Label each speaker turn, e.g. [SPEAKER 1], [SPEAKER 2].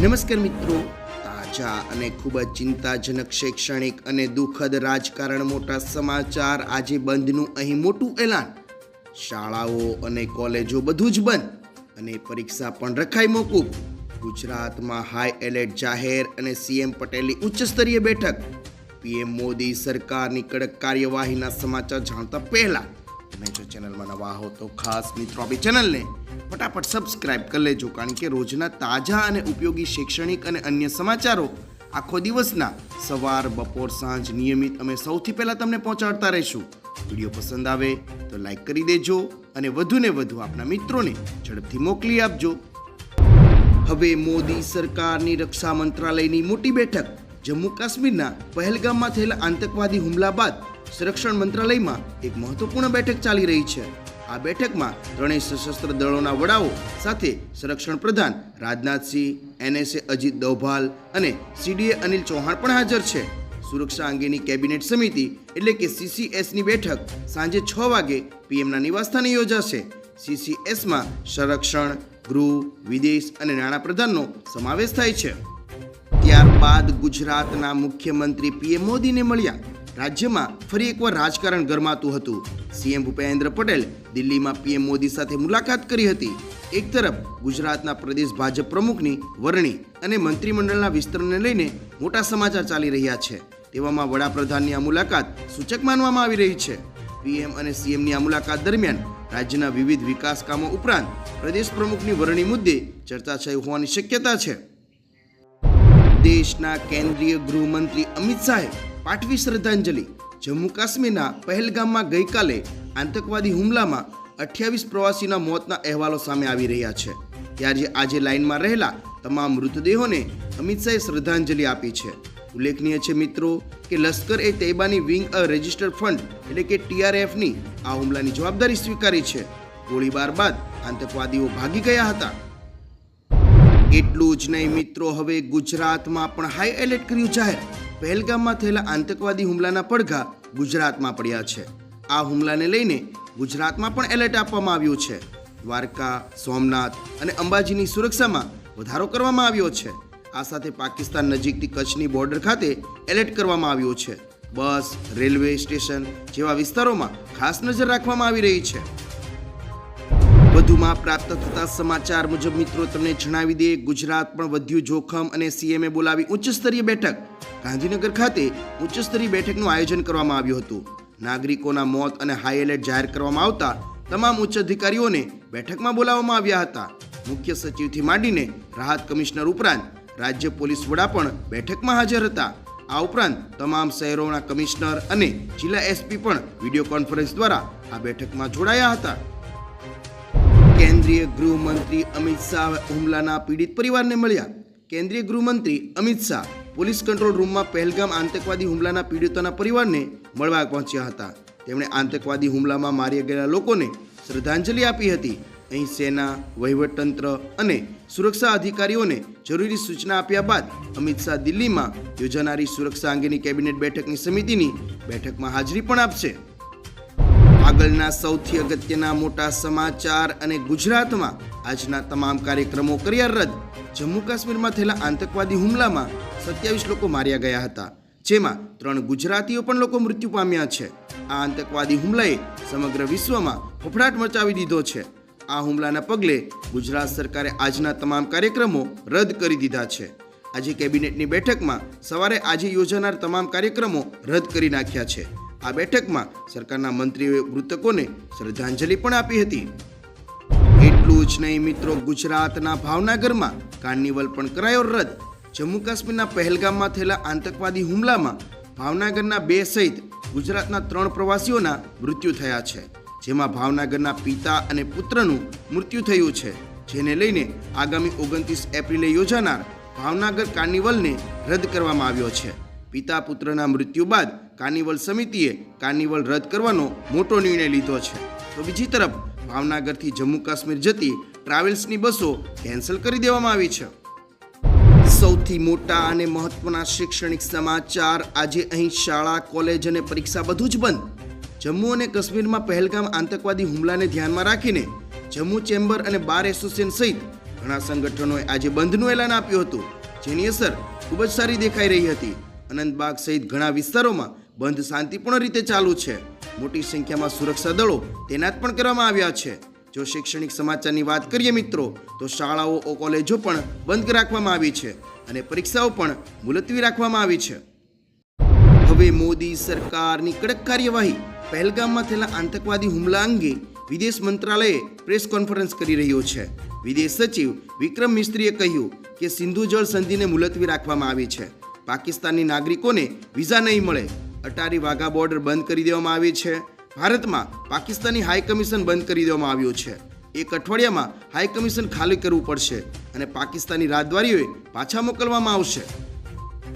[SPEAKER 1] નમસ્કાર મિત્રો. તાજા અને ખૂબ જ ચિંતાજનક શૈક્ષણિક અને દુઃખદ રાજકારણ મોટા સમાચાર આજે બંધનું અહીં મોટું એલાન. શાળાઓ અને કોલેજો બધું જ બંધ અને પરીક્ષા પણ રખાઈ મોકૂફ. ગુજરાતમાં હાઈ એલર્ટ જાહેર અને સીએમ પટેલની ઉચ્ચ સ્તરીય બેઠક પીએમ મોદી સરકારની કડક કાર્યવાહીના સમાચાર જાણતા પહેલા તમે જો ચેનલમાં નવા હો તો ખાસ મિત્રો આપણી ચેનલને ફટાફટ સબસ્ક્રાઇબ કરી લેજો, કારણ કે રોજના તાજા અને ઉપયોગી શૈક્ષણિક અને અન્ય સમાચારો આખો દિવસના સવાર, બપોર, સાંજ નિયમિત અમે સૌથી પહેલાં તમને પહોંચાડતા રહીશું. વીડિયો પસંદ આવે તો લાઈક કરી દેજો અને વધુને વધુ આપના મિત્રોને ઝડપથી મોકલી આપજો. હવે મોદી સરકારની રક્ષા મંત્રાલયની મોટી બેઠક, જમ્મુ કાશ્મીરના પહેલગામમાં થયેલા આતંકવાદી હુમલા બાદ સંરક્ષણ મંત્રાલયમાં એક મહત્વપૂર્ણ બેઠક ચાલી રહી છે. આ બેઠકમાં ત્રણેય સશસ્ત્ર દળોના વડાઓ સાથે સંરક્ષણ પ્રધાન રાજનાથસિંહ એનએસએ અજીત દોભાલ અને સીડીએ અનિલ ચૌહાણ પણ હાજર છે. સુરક્ષા અંગેની કેબિનેટ સમિતિ એટલે કે સીસીએસની બેઠક સાંજે છ વાગે પીએમના નિવાસસ્થાને યોજાશે. સીસીએસમાં સંરક્ષણ, ગૃહ, વિદેશ અને નાણાપ્રધાનનો સમાવેશ થાય છે. ત્યારબાદ ગુજરાતના મુખ્યમંત્રી પીએમ મોદીને મળ્યા. રાજ્યમાં ફરી એકવાર રાજકારણ ગરમાતું હતું. સીએમ ભૂપેન્દ્ર પટેલ દિલ્હીમાં પીએમ મોદી સાથે મુલાકાત કરી હતી. એક તરફ ગુજરાતના પ્રદેશ ભાજપ પ્રમુખની વરણી અને મંત્રીમંડળના વિસ્તરણને લઈને મોટા સમાચાર ચાલી રહ્યા છે. તેવામાં વડાપ્રધાનની આ મુલાકાત સૂચક માનવામાં આવી રહી છે. પીએમ અને સીએમની આ મુલાકાત દરમિયાન રાજ્યના વિવિધ વિકાસ કામો ઉપરાંત પ્રદેશ પ્રમુખની વરણી મુદ્દે ચર્ચા થઈ હોવાની શક્યતા છે. દેશના કેન્દ્રીય ગૃહમંત્રી અમિત શાહે પાઠવી શ્રદ્ધાંજલિ. જમ્મુ કાશ્મીરના પહેલગામમાં ગઈકાલે આતંકવાદી હુમલામાં અઠ્યાવીસ પ્રવાસીના મોતના અહેવાલો સામે આવી રહ્યા છે. ત્યારે આજે લાઇનમાં રહેલા તમામ મૃતદેહોને અમિત શાહે શ્રદ્ધાંજલિ આપી છે. ઉલ્લેખનીય છે મિત્રો કે લશ્કર એ તૈબાની વિંગ અ રજિસ્ટર્ડ ફંડ એટલે કે ટીઆરએફની આ હુમલાની જવાબદારી સ્વીકારી છે. ગોળીબાર બાદ આતંકવાદીઓ ભાગી ગયા હતા. એટલું જ નહીં મિત્રો, હવે ગુજરાતમાં પણ હાઈ એલર્ટ કર્યું જાહેર. પહેલગામમાં થયેલા આતંકવાદી હુમલાના પડઘા ગુજરાતમાં પડ્યા છે. આ હુમલાને લઈને ગુજરાતમાં પણ એલર્ટ આપવામાં આવ્યું છે. દ્વારકા, સોમનાથ અને અંબાજીની સુરક્ષામાં વધારો કરવામાં આવ્યો છે. આ સાથે પાકિસ્તાન નજીકથી કચ્છની બોર્ડર ખાતે એલર્ટ કરવામાં આવ્યું છે. બસ, રેલવે સ્ટેશન જેવા વિસ્તારોમાં ખાસ નજર રાખવામાં આવી રહી છે. વધુમાં પ્રાપ્ત થતા સમાચાર મુજબ મિત્રો, તમને જણાવી દઈએ, ગુજરાત પણ વધ્યું જોખમ અને સીએમએ બોલાવી ઉચ્ચ સ્તરીય બેઠક. ગાંધીનગર ખાતે ઉચ્ચસ્તરીય બેઠકનું આયોજન કરવામાં આવ્યું હતું. નાગરિકોના મોત અને હાઈ એલર્ટ જાહેર કરવામાં આવતા તમામ ઉચ્ચ અધિકારીઓને બેઠકમાં બોલાવવામાં આવ્યા હતા. મુખ્ય સચિવથી માંડીને રાહત કમિશનર ઉપરાંત રાજ્ય પોલીસ વડા પણ બેઠકમાં હાજર હતા. આ ઉપરાંત તમામ શહેરોના કમિશનર અને જિલ્લા એસપી પણ વીડિયો કોન્ફરન્સ દ્વારા આ બેઠકમાં જોડાયા હતા. કેન્દ્રીય ગૃહમંત્રી અમિત શાહ હુમલાના પીડિત પરિવારને મળ્યા. કેન્દ્રીય ગૃહમંત્રી અમિત શાહ પોલીસ કંટ્રોલ રૂમમાં પહેલગામ આતંકવાદી હુમલાના પીડિતોના પરિવારને મળવા પહોંચ્યા હતા. તેમણે આતંકવાદી હુમલામાં માર્યા ગયેલા લોકોને શ્રદ્ધાંજલિ આપી હતી. અહીં સેના, વહીવટતંત્ર અને સુરક્ષા અધિકારીઓને જરૂરી સૂચના આપ્યા બાદ અમિત શાહ દિલ્હીમાં યોજાનારી સુરક્ષા અંગેની કેબિનેટ બેઠકની સમિતિની બેઠકમાં હાજરી પણ આપશે. આગળના સૌથી અગત્યના મોટા સમાચાર અને ગુજરાતમાં આજના તમામ કાર્યક્રમો કર્યા રદ. જમ્મુ કાશ્મીરમાં થયેલા આતંકવાદી હુમલામાં સત્યાવીસ લોકો માર્યા ગયા હતા, જેમાં ત્રણ ગુજરાતીઓ પણ લોકો મૃત્યુ પામ્યા છે. આ આતંકવાદી હુમલાએ સમગ્ર વિશ્વમાં ફફડાટ મચાવી દીધો છે. આ હુમલાના પગલે ગુજરાત સરકારે આજના તમામ કાર્યક્રમો રદ કરી દીધા છે. આજે કેબિનેટની બેઠકમાં સવારે આજે યોજાનાર તમામ કાર્યક્રમો રદ કરી નાખ્યા છે. આ બેઠકમાં સરકારના મંત્રીઓએ મૃતકોને શ્રદ્ધાંજલિ પણ આપી હતી. એટલું જ નહીં મિત્રો, ગુજરાતના ભાવનગરમાં કાર્નિવલ પણ કરાયો રદ. જમ્મુ કાશ્મીરના પહેલગામમાં થયેલા આતંકવાદી હુમલામાં ભાવનગરના બે સહિત ગુજરાતના ત્રણ પ્રવાસીઓના મૃત્યુ થયા છે, જેમાં ભાવનગરના પિતા અને પુત્રનું મૃત્યુ થયું છે. જેને લઈને આગામી ઓગણત્રીસ એપ્રિલે યોજાનાર ભાવનગર કાર્નિવલને રદ કરવામાં આવ્યો છે. પિતા પુત્રના મૃત્યુ બાદ કાર્નિવલ સમિતિએ કાર્નિવલ રદ કરવાનો મોટો નિર્ણય લીધો છે. તો બીજી તરફ, ભાવનગરથી જમ્મુ કાશ્મીર જતી ટ્રાવેલ્સની બસો કેન્સલ કરી દેવામાં આવી છે. સૌથી મોટા અને મહત્વના શૈક્ષણિક સમાચાર. આજે અહીં શાળા, કોલેજ અને પરીક્ષા બધું જ બંધ. જમ્મુ અને કાશ્મીરમાં પહેલગામ આતંકવાદી હુમલાને ધ્યાનમાં રાખીને જમ્મુ ચેમ્બર અને બાર એસોસિએશન સહિત ઘણા સંગઠનોએ આજે બંધનું એલાન આપ્યું હતું, જેની અસર ખૂબ જ સારી દેખાઈ રહી હતી. અનંતબાગ સહિત ઘણા વિસ્તારોમાં બંધ શાંતિપૂર્ણ રીતે ચાલુ છે. મોટી સંખ્યામાં સુરક્ષા દળો તૈનાત પણ કરવામાં આવ્યા છે. જો શૈક્ષણિક સમાચારની વાત કરીએ મિત્રો, તો શાળાઓ ઓ કોલેજો પણ બંધ રાખવામાં આવી છે અને પરીક્ષાઓ પણ મુલતવી રાખવામાં આવી છે. હવે મોદી સરકારની કડક કાર્યવાહી, પહેલગામમાં થયેલા આતંકવાદી હુમલા અંગે વિદેશ મંત્રાલયે પ્રેસ કોન્ફરન્સ કરી રહ્યો છે. વિદેશ સચિવ વિક્રમ મિસ્ત્રીએ કહ્યું કે સિંધુ જળ સંધિને મુલતવી રાખવામાં આવી છે. પાકિસ્તાની નાગરિકોને વિઝા નહીં મળે. અટારી વાઘા બોર્ડર બંધ કરી દેવામાં આવી છે. ભારતમાં પાકિસ્તાની હાઈ કમિશન બંધ કરી દેવામાં આવ્યું છે. એક અઠવાડિયામાં હાઈ કમિશન ખાલી કરવું પડશે અને પાકિસ્તાની રાજદ્વારીઓએ પાછા મોકલવામાં આવશે.